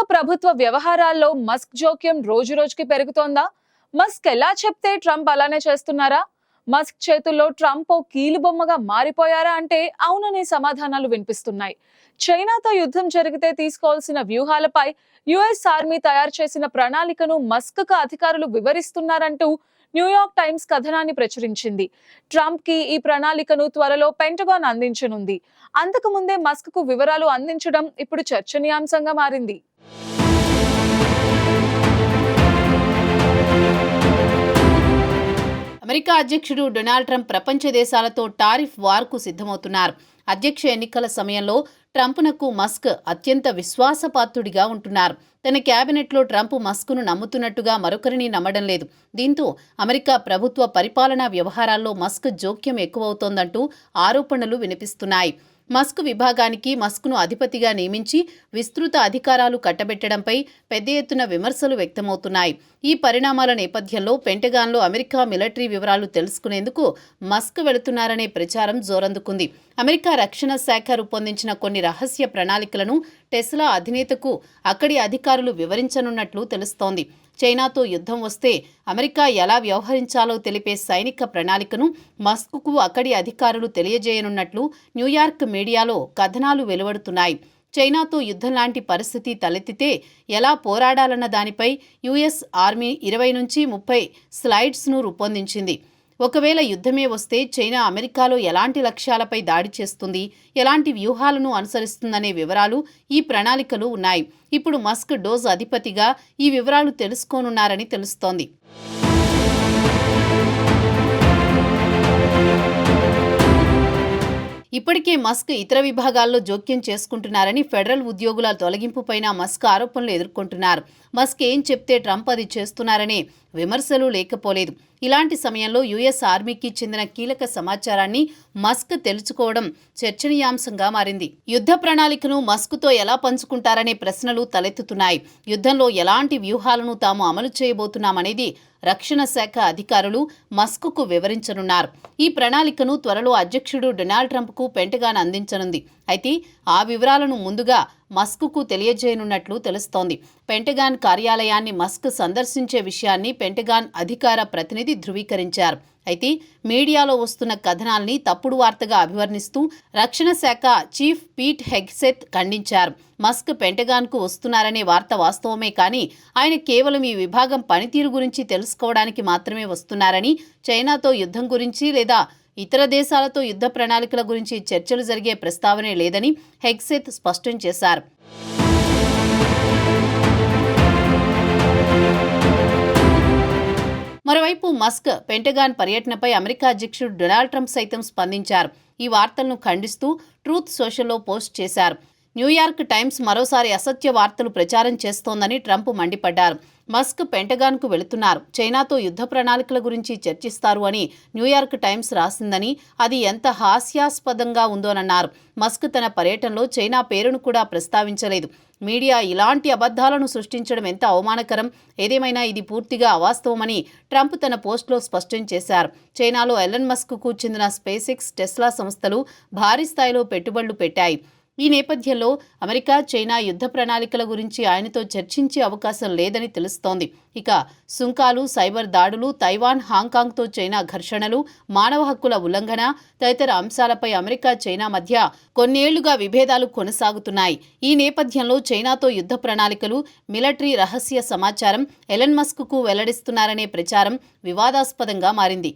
ప్రభుత్వ వ్యవహారాల్లో మస్క్ జోక్యం రోజు రోజుకి పెరుగుతోందా? మస్క్ ఎలా చెప్తే ట్రంప్ అలానే చేస్తున్నారా? మస్క్ చేతుల్లో ట్రంప్ ఓ కీలుబొమ్మగా మారిపోయారా అంటే అవుననే సమాధానాలు వినిపిస్తున్నాయి. చైనాతో యుద్ధం జరిగితే తీసుకోవాల్సిన వ్యూహాలపై యుఎస్ ఆర్మీ తయారు చేసిన ప్రణాళికను మస్క్కు అధికారులు వివరిస్తున్నారంటూ న్యూయార్క్ టైమ్స్ కథనాన్ని ప్రచురించింది. ట్రంప్కి ఈ ప్రణాళికను త్వరలో పెంటగాన్ అందించనుంది. అంతకు ముందే మస్క్కు వివరాలు అందించడం ఇప్పుడు చర్చనీయాంశంగా మారింది. అమెరికా అధ్యక్షుడు డొనాల్డ్ ట్రంప్ ప్రపంచ దేశాలతో టారిఫ్ వార్కు సిద్ధమవుతున్నారు. అధ్యక్ష ఎన్నికల సమయంలో ట్రంప్నకు మస్క్ అత్యంత విశ్వాసపాత్రుడిగా ఉంటున్నారు. తన క్యాబినెట్లో ట్రంప్ మస్క్ను నమ్ముతున్నట్టుగా మరొకరిని నమ్మడం లేదు. దీంతో అమెరికా ప్రభుత్వ పరిపాలనా వ్యవహారాల్లో మస్క్ జోక్యం ఎక్కువవుతోందంటూ ఆరోపణలు వినిపిస్తున్నాయి. మస్క్ విభాగానికి మస్క్ను అధిపతిగా నియమించి విస్తృత అధికారాలు కట్టబెట్టడంపై పెద్ద ఎత్తున విమర్శలు వ్యక్తమవుతున్నాయి. ఈ పరిణామాల నేపథ్యంలో పెంటగాన్లో అమెరికా మిలిటరీ వివరాలు తెలుసుకునేందుకు మస్క్ వెళుతున్నారనే ప్రచారం జోరందుకుంది. అమెరికా రక్షణ శాఖ రూపొందించిన కొన్ని రహస్య ప్రణాళికలను టెస్లా అధినేతకు అక్కడి అధికారులు వివరించనున్నట్లు తెలుస్తోంది. చైనాతో యుద్ధం వస్తే అమెరికా ఎలా వ్యవహరించాలో తెలిపే సైనిక ప్రణాళికను మస్క్కు అక్కడి అధికారులు తెలియజేయనున్నట్లు న్యూయార్క్ మీడియాలో కథనాలు వెలువడుతున్నాయి. చైనాతో యుద్ధం లాంటి పరిస్థితి తలెత్తితే ఎలా పోరాడాలన్న దానిపై యుఎస్ ఆర్మీ ఇరవై నుంచి ముప్పై స్లైడ్స్ను రూపొందించింది. ఒకవేళ యుద్ధమే వస్తే చైనా అమెరికాలో ఎలాంటి లక్ష్యాలపై దాడి చేస్తుంది ఎలాంటి వ్యూహాలను అనుసరిస్తుందనే వివరాలు ఈ ప్రణాళికలు ఉన్నాయి. ఇప్పుడు మస్క్ డోజ్ అధిపతిగా ఈ వివరాలు తెలుసుకోనున్నారని తెలుస్తోంది. ఇప్పటికే మస్క్ ఇతర విభాగాల్లో జోక్యం చేసుకుంటున్నారని ఫెడరల్ ఉద్యోగుల తొలగింపుపైన మస్క్ ఆరోపణలు ఎదుర్కొంటున్నారు. మస్క్ ఏం చెప్తే ట్రంప్ అది చేస్తున్నారనే విమర్శలు లేకపోలేదు. ఇలాంటి సమయంలో యుఎస్ ఆర్మీకి చెందిన కీలక సమాచారాన్ని మస్క్ తెలుసుకోవడం చర్చనీయాంశంగా మారింది. యుద్ధ ప్రణాళికను మస్క్తో ఎలా పంచుకుంటారనే ప్రశ్నలు తలెత్తుతున్నాయి. యుద్ధంలో ఎలాంటి వ్యూహాలను తాము అమలు చేయబోతున్నామనేది రక్షణ శాఖ అధికారులు మస్క్కు వివరించనున్నారు. ఈ ప్రణాళికను త్వరలో అధ్యక్షుడు డొనాల్డ్ ట్రంప్కు పెంటగాన్ అందించనుంది. అయితే ఆ వివరాలను ముందుగా మస్క్కు తెలియజేయనున్నట్లు తెలుస్తోంది. పెంటగాన్ కార్యాలయాన్ని మస్క్ సందర్శించే విషయాన్ని పెంటగాన్ అధికార ప్రతినిధి ధృవీకరించారు. అయితే మీడియాలో వస్తున్న కథనాల్ని తప్పుడు వార్తగా అభివర్ణిస్తూ రక్షణ శాఖ చీఫ్ పీట్ హెగ్సెత్ ఖండించారు. మస్క్ పెంటగాన్కు వస్తున్నారనే వార్త వాస్తవమే కానీ ఆయన కేవలం ఈ విభాగం పనితీరు గురించి తెలుసుకోవడానికి మాత్రమే వస్తున్నారని చైనాతో యుద్ధం గురించి లేదా ఇతర దేశాలతో యుద్ధ ప్రణాళికల గురించి చర్చలు జరిగే ప్రస్తావనే లేదని హెగ్సెత్ స్పష్టం చేశారు. మరోవైపు మస్క్ పెంటగాన్ పర్యటనపై అమెరికా అధ్యక్షుడు డొనాల్డ్ ట్రంప్ సైతం స్పందించారు. ఈ వార్తలను ఖండిస్తూ ట్రూత్ సోషల్లో పోస్ట్ చేశారు. న్యూయార్క్ టైమ్స్ మరోసారి అసత్య వార్తలు ప్రచారం చేస్తోందని ట్రంప్ మండిపడ్డారు. మస్క్ పెంటగాన్కు వెళుతున్నారు. చైనాతో యుద్ధ ప్రణాళికల గురించి చర్చిస్తారు అని న్యూయార్క్ టైమ్స్ రాసిందని అది ఎంత హాస్యాస్పదంగా ఉందోనన్నారు. మస్క్ తన పర్యటనలో చైనా పేరును కూడా ప్రస్తావించలేదు. మీడియా ఇలాంటి అబద్ధాలను సృష్టించడం ఎంత అవమానకరం? ఏదేమైనా ఇది పూర్తిగా అవాస్తవమని ట్రంప్ తన పోస్టులో స్పష్టం చేశారు. చైనాలో ఎలన్ మస్క్కు చెందిన స్పేసిక్స్ టెస్లా సంస్థలు భారీ స్థాయిలో పెట్టుబడులు పెట్టాయి. ఈ నేపథ్యంలో అమెరికా చైనా యుద్ధ ప్రణాళికల గురించి ఆయనతో చర్చించే అవకాశం లేదని తెలుస్తోంది. ఇక సుంకాలు సైబర్ దాడులు తైవాన్ హాంకాంగ్తో చైనా ఘర్షణలు మానవ హక్కుల ఉల్లంఘన తదితర అంశాలపై అమెరికా చైనా మధ్య కొన్నేళ్ళుగా విభేదాలు కొనసాగుతున్నాయి. ఈ నేపథ్యంలో చైనాతో యుద్ధ ప్రణాళికలు మిలిటరీ రహస్య సమాచారం ఎలన్ మస్క్కు వెల్లడిస్తున్నారనే ప్రచారం వివాదాస్పదంగా మారింది.